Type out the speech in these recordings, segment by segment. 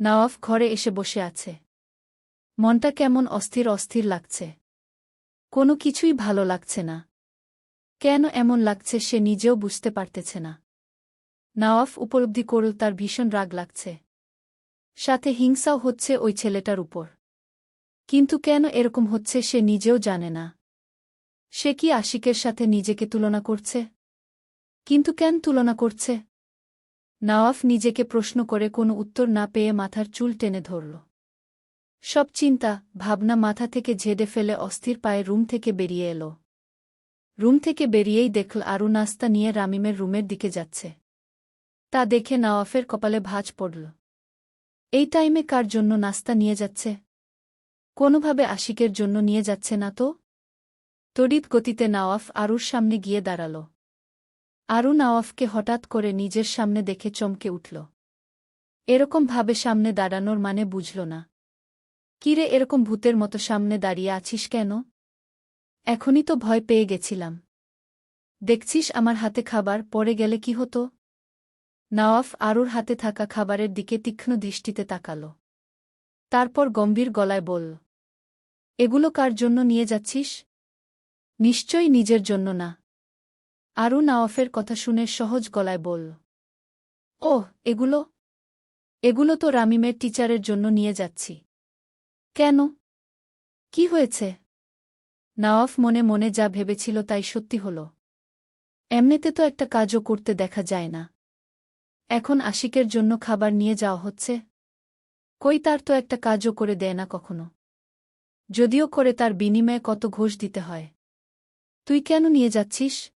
নওয়াফ ঘরে এসে বসে আছে। মনটা কেমন অস্থির অস্থির লাগছে। কোনো কিছুই ভালো লাগছে না। কেন এমন লাগছে সে নিজেও বুঝতে পারতেছে না। নওয়াফ উপলব্ধি করল তার ভীষণ রাগ লাগছে। সাথে হিংসাও হচ্ছে ওই ছেলেটার উপর। কিন্তু কেন এরকম হচ্ছে সে নিজেও জানে না। সে কি আশিকের সাথে নিজেকে তুলনা করছে? কিন্তু কেন তুলনা করছে? নওয়াফ নিজেকে প্রশ্ন করে কোনো উত্তর না পেয়ে মাথার চুল টেনে ধরল। সব চিন্তা, ভাবনা মাথা থেকে ঝেড়ে ফেলে অস্থির পায়ে রুম থেকে বেরিয়ে এল। রুম থেকে বেরিয়েই দেখল আরু নাস্তা নিয়ে রামিমের রুমের দিকে যাচ্ছে। তা দেখে নওয়াফের কপালে ভাঁজ পড়ল। এই টাইমে কার জন্য নাস্তা নিয়ে যাচ্ছে? কোনোভাবে আশিকের জন্য নিয়ে যাচ্ছে না তো? তড়িৎ গতিতে নওয়াফ আরুর সামনে গিয়ে দাঁড়াল। আরু নওয়াফকে হঠাৎ করে নিজের সামনে দেখে চমকে উঠল। এরকম ভাবে সামনে দাঁড়ানোর মানে বুঝল না। কিরে, এরকম ভূতের মতো সামনে দাঁড়িয়ে আছিস কেন? এখনই তো ভয় পেয়ে গেছিলাম। দেখছিস আমার হাতে খাবার পরে গেলে কি হতো? নওয়াফ আরুর হাতে থাকা খাবারের দিকে তীক্ষ্ণ দৃষ্টিতে তাকাল। তারপর গম্ভীর গলায় বলল, এগুলো কার জন্য নিয়ে যাচ্ছিস? নিশ্চয়ই নিজের জন্য না। আরু নওয়াফের কথা শুনে সহজ গলায় বলল, ওহ, এগুলো? এগুলো তো রামিমের টিচারের জন্য নিয়ে যাচ্ছি। কেন? কি হয়েছে? নাওয়াফ মনে মনে যা ভেবেছিল তাই সত্যি হল। এমনিতে তো একটা কাজও করতে দেখা যায় না। এখন আশিকের জন্য খাবার নিয়ে যাওয়া হচ্ছে। কই তার তো একটা কাজও করে দেয় না কখনো। যদিও করে তার বিনিময়ে কত ঘোষ দিতে হয়। তুই কেন নিয়ে যাচ্ছিস?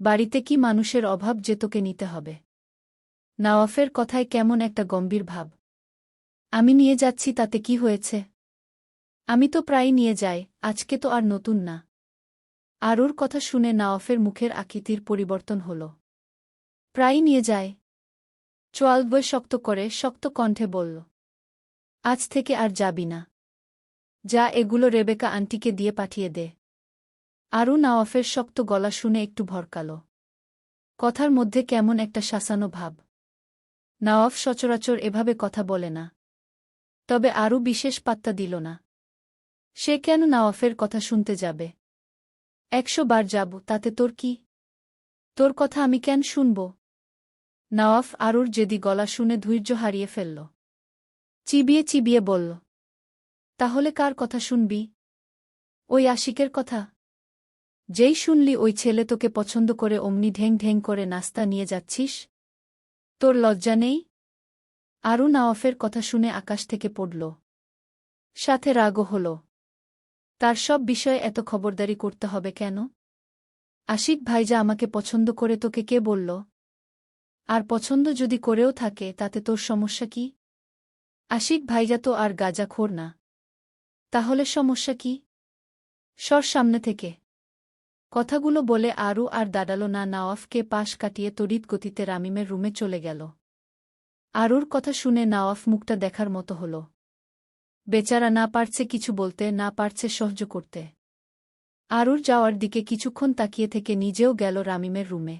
বাড়িতে কি মানুষের অভাব যে তোকে নিতে হবে? নাওয়াফের কথায় কেমন একটা গম্ভীর ভাব। আমি নিয়ে যাচ্ছি তাতে কি হয়েছে? আমি তো প্রায় নিয়ে যাই, আজকে তো আর নতুন না। আরুর কথা শুনে নাওয়াফের মুখের আকৃতির পরিবর্তন হল। প্রায় নিয়ে যায়। চোয়াল বই শক্ত করে, শক্ত কণ্ঠে বলল, আজ থেকে আর যাবি না। যা এগুলো রেবেকা আন্টিকে দিয়ে পাঠিয়ে দে। আরও নাওয়াফের শক্ত গলা শুনে একটু ভরকাল। কথার মধ্যে কেমন একটা শাসানো ভাব। নওয়াফ সচরাচর এভাবে কথা বলে না। তবে আরও বিশেষ পাত্তা দিল না। সে কেন নাওয়াফের কথা শুনতে যাবে? একশো বার যাব, তাতে তোর কি? তোর কথা আমি কেন শুনব? নওয়াফ আরুর যেদি গলা শুনে ধৈর্য হারিয়ে ফেলল। চিবিয়ে চিবিয়ে বলল, তাহলে কার কথা শুনবি? ওই আশিকের কথা? যেই শুনলি ওই ছেলে তোকে পছন্দ করে অমনি ঢেং ঢেং করে নাস্তা নিয়ে যাচ্ছিস? তোর লজ্জা নেই? আরও নওয়াফের কথা শুনে আকাশ থেকে পড়ল। সাথে রাগও হল। তার সব বিষয়ে এত খবরদারি করতে হবে কেন? আশিক ভাইজা আমাকে পছন্দ করে তোকে কে বলল? আর পছন্দ যদি করেও থাকে, তাতে তোর সমস্যা কি? আশিক ভাইজা তো আর গাজাখোর না। তাহলে সমস্যা কি? সর সামনে থেকে। কথাগুলো বলে আরও আর দাঁড়াল না নাওয়াফকে পাশ কাটিয়ে তড়িৎ গতিতে রামিমের রুমে চলে গেল। আরুর কথা শুনে নাওয়াফ মুখটা দেখার মতো হল। বেচারা না পারছে কিছু বলতে, না পারছে সহ্য করতে। আরুর যাওয়ার দিকে কিছুক্ষণ তাকিয়ে থেকে নিজেও গেল রামিমের রুমে।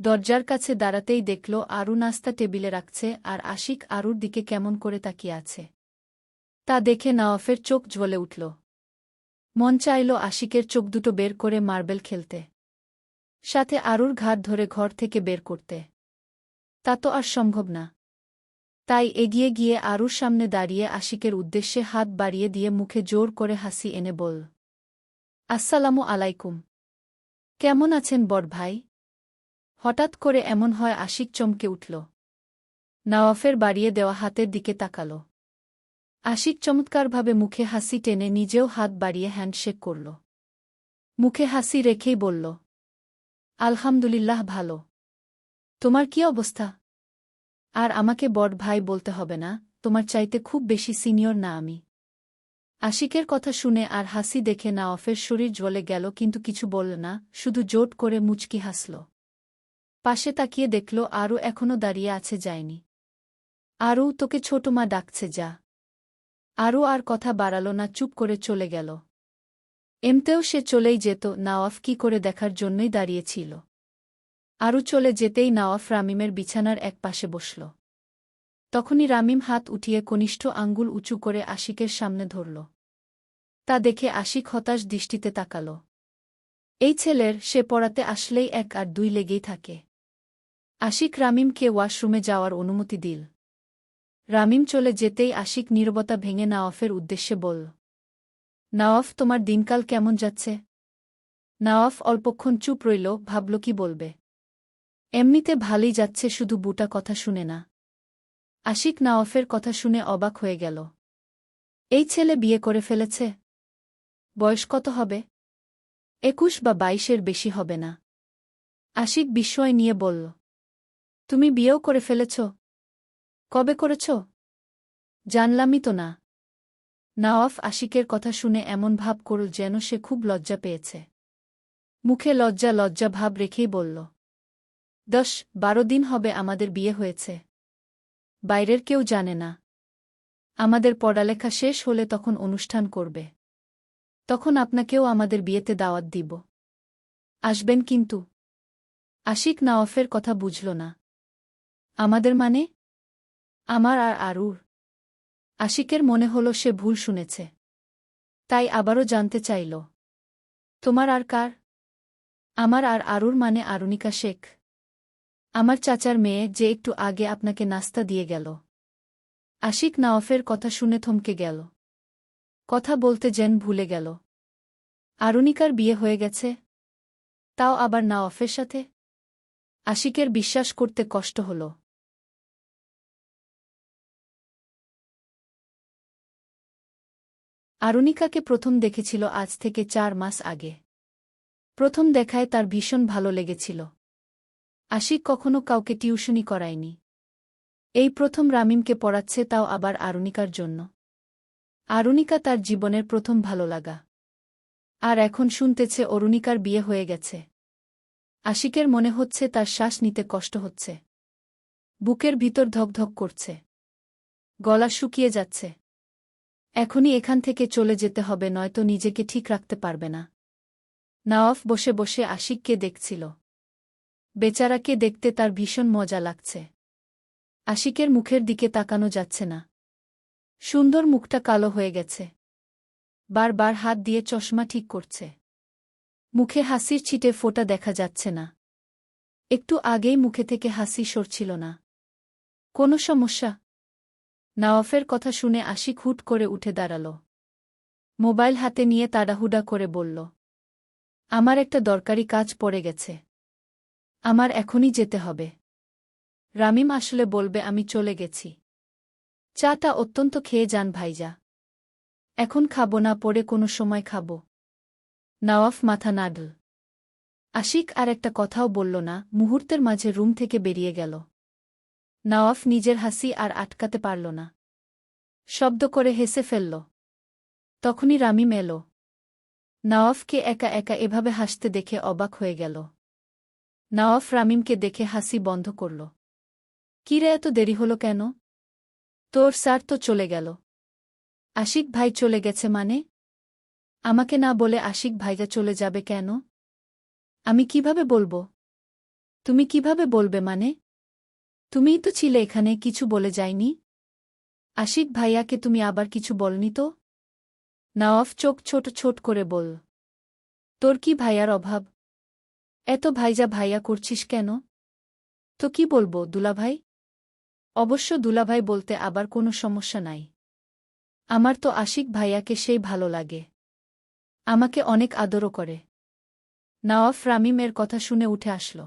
দরজার কাছে দাঁড়াতেই দেখল আরু নাস্তা টেবিলে রাখছে আর আশিক আরুর দিকে কেমন করে তাকিয়ে আছে। তা দেখে নাওয়াফের চোখ জ্বলে উঠল। মন চাইল আশিকের চোখ দুটো বের করে মার্বেল খেলতে। সাথে আরুর ঘাট ধরে ঘর থেকে বের করতে। তা তো আর সম্ভব না। তাই এগিয়ে গিয়ে আরুর সামনে দাঁড়িয়ে আশিকের উদ্দেশ্যে হাত বাড়িয়ে দিয়ে মুখে জোর করে হাসি এনে বল, আসসালামু আলাইকুম। কেমন আছেন বড় ভাই? হঠাৎ করে এমন হয় আশিক চমকে উঠল। নওয়াফের বাড়িয়ে দেওয়া হাতের দিকে তাকাল। আশিক চমৎকারভাবে মুখে হাসি টেনে নিজেও হাত বাড়িয়ে হ্যান্ডশেক করল। মুখে হাসি রেখেই বলল, আলহামদুলিল্লাহ ভালো। তোমার কি অবস্থা? আর আমাকে বড় ভাই বলতে হবে না, তোমার চাইতে খুব বেশি সিনিয়র না আমি আশিকের কথা শুনে আর হাসি দেখে না অফের শরীর জ্বলে গেল, কিন্তু কিছু বলল না, শুধু জোট করে মুচকি হাসল। পাশে তাকিয়ে দেখল, আরও এখনও দাঁড়িয়ে আছে যায়নি। আরও তোকে ছোট মা ডাকছে, যা। আরও আর কথা বাড়াল না, চুপ করে চলে গেল। এমতেও সে চলেই যেত, নাওয়াফ কি করে দেখার জন্যই দাঁড়িয়েছিল। আরও চলে যেতেই নাওয়াফ রামিমের বিছানার এক পাশে বসল। তখনই রামিম হাত উঠিয়ে কনিষ্ঠ আঙ্গুল উঁচু করে আশিকের সামনে ধরল। তা দেখে আশিক হতাশ দৃষ্টিতে তাকাল। এই ছেলের, সে পড়াতে আসলেই এক আর দুই লেগেই থাকে। আশিক রামিমকে ওয়াশরুমে যাওয়ার অনুমতি দিল। রামিম চলে যেতেই আশিক নীরবতা ভেঙে নাওয়াফের উদ্দেশ্যে বলল নাওয়াফ, তোমার দিনকাল কেমন যাচ্ছে? নাওয়াফ অল্পক্ষণ চুপ রইল, ভাবল, কি বলবে? এমনিতে ভালোই যাচ্ছে, শুধু বুটা কথা শুনে না। আশিক নাওয়াফের কথা শুনে অবাক হয়ে গেল, এই ছেলে বিয়ে করে ফেলেছে? বয়স কত হবে? একুশ বা বাইশের বেশি হবে না। আশিক বিস্ময় নিয়ে বলল, তুমি বিয়েও করে ফেলেছ? কবে করেছ? জানলামই তো না। নাওয়াফ আশিকের কথা শুনে এমন ভাব করল যেন সে খুব লজ্জা পেয়েছে। মুখে লজ্জা লজ্জা ভাব রেখেই বলল, দশ, বারো দিন হবে আমাদের বিয়ে হয়েছে। বাইরের কেউ জানে না। আমাদের পড়ালেখা শেষ হলে তখন অনুষ্ঠান করবে। তখন আপনাকেও আমাদের বিয়েতে দাওয়াত দিব। আসবেন কিন্তু। আশিক নাওয়াফের কথা বুঝল না। আমাদের মানে? আমার আর আরুর। আশিকের মনে হল সে ভুল শুনেছে। তাই আবারও জানতে চাইল। তোমার আর কার? আমার আর আরুর মানে আরুনিকা শেখ। আমার চাচার মেয়ে যে একটু আগে আপনাকে নাস্তা দিয়ে গেল। আশিক নাওয়াফের কথা শুনে থমকে গেল। কথা বলতে যেন ভুলে গেল। আরুনিকার বিয়ে হয়ে গেছে। তাও আবার নাওয়াফের সাথে? আশিকের বিশ্বাস করতে কষ্ট হল। আরুনিকাকে প্রথম দেখেছিল আজ থেকে চার মাস আগে। প্রথম দেখায় তার ভীষণ ভালো লেগেছিল। আশিক কখনো কাউকে টিউশনি করায়নি। এই প্রথম রামিমকে পড়াচ্ছে তাও আবার আরুনিকার জন্য। আরুনিকা তার জীবনের প্রথম ভালো লাগা। আর এখন শুনতেছে অরুণিকার বিয়ে হয়ে গেছে। আশিকের মনে হচ্ছে তার শ্বাস নিতে কষ্ট হচ্ছে। বুকের ভিতর ধকধক করছে। গলা শুকিয়ে যাচ্ছে। এখনই এখান থেকে চলে যেতে হবে, নয়তো নিজেকে ঠিক রাখতে পারবে না। নাওয়াফ বসে বসে আশিককে দেখছিল। বেচারাকে দেখতে তার ভীষণ মজা লাগছে। আশিকের মুখের দিকে তাকানো যাচ্ছে না। সুন্দর মুখটা কালো হয়ে গেছে। বারবার হাত দিয়ে চশমা ঠিক করছে। মুখে হাসির ছিটে ফোটা দেখা যাচ্ছে না। একটু আগেই মুখে থেকে হাসি সরছিল না। কোনো সমস্যা? নওয়াফের কথা শুনে আশিক হুট করে উঠে দাঁড়াল। মোবাইল হাতে নিয়ে তাড়াহুডা করে বলল, আমার একটা দরকারি কাজ পড়ে গেছে। আমার এখনই যেতে হবে। রামিম আসলে বলবে, আমি চলে গেছি। চাটা অত্যন্ত খেয়ে যান ভাইজা। এখন খাব না, পরে কোনো সময় খাব। নওয়াফ মাথা নাডল। আশিক আর একটা কথাও বলল না, মুহূর্তের মাঝে রুম থেকে বেরিয়ে গেল। নওয়াফ নিজের হাসি আর আটকাতে পারল না। শব্দ করে হেসে ফেলল। তখনই রামিম এলো নওয়াফকে একা একা এভাবে হাসতে দেখে অবাক হয়ে গেল। নওয়াফ রামিমকে দেখে হাসি বন্ধ করল। কিরে, এত দেরি হলো কেন? তোর স্যার তো চলে গেল। আশিক ভাই চলে গেছে মানে? আমাকে না বলে আশিক ভাইজা চলে যাবে কেন? আমি কীভাবে বলব? তুমি কীভাবে বলবে মানে? তুমিই তো ছিলে এখানে, কিছু বলে যায়নি। আশিক ভাইয়াকে তুমি আবার কিছু বলনি তো? নওয়াফ চোখ ছোট ছোট করে বল। তোর কি ভাইয়ার অভাব? এত ভাইজা ভাইয়া করছিস কেন? তো কি বলব, দুলাভাই? অবশ্য দুলাভাই বলতে আবার কোনো সমস্যা নাই। আমার তো আশিক ভাইয়াকে সেই ভালো লাগে। আমাকে অনেক আদরও করে। নওয়াফ রামিমের কথা শুনে উঠে আসল।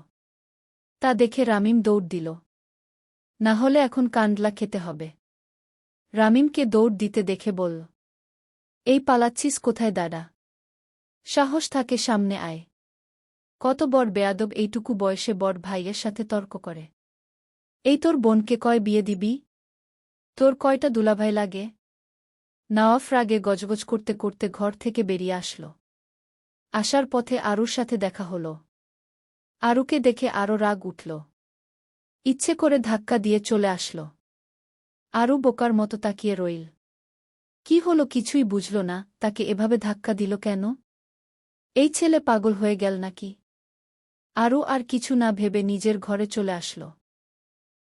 তা দেখে রামিম দৌড় দিল। না হলে এখন কান্ডলা খেতে হবে। রামিমকে দৌড় দিতে দেখে বলল, এই পালাচ্ছিস কোথায় দাদা? সাহস থাকে সামনে আয়। কত বড় বেয়াদব এইটুকু বয়সে বড় ভাইয়ের সাথে তর্ক করে। এই তোর বোনকে কয় বিয়ে দিবি? তোর কয়টা দুলাভাই লাগে? নওয়াফ রাগে গজগজ করতে করতে ঘর থেকে বেরিয়ে আসল। আসার পথে আরুর সাথে দেখা হল। আরুকে দেখে আরও রাগ উঠল। ইচ্ছে করে ধাক্কা দিয়ে চলে আসল। আরও বোকার মতো তাকিয়ে রইল। কি হল কিছুই বুঝল না, তাকে এভাবে ধাক্কা দিল কেন? এই ছেলে পাগল হয়ে গেল নাকি? আরও আর কিছু না ভেবে নিজের ঘরে চলে আসল।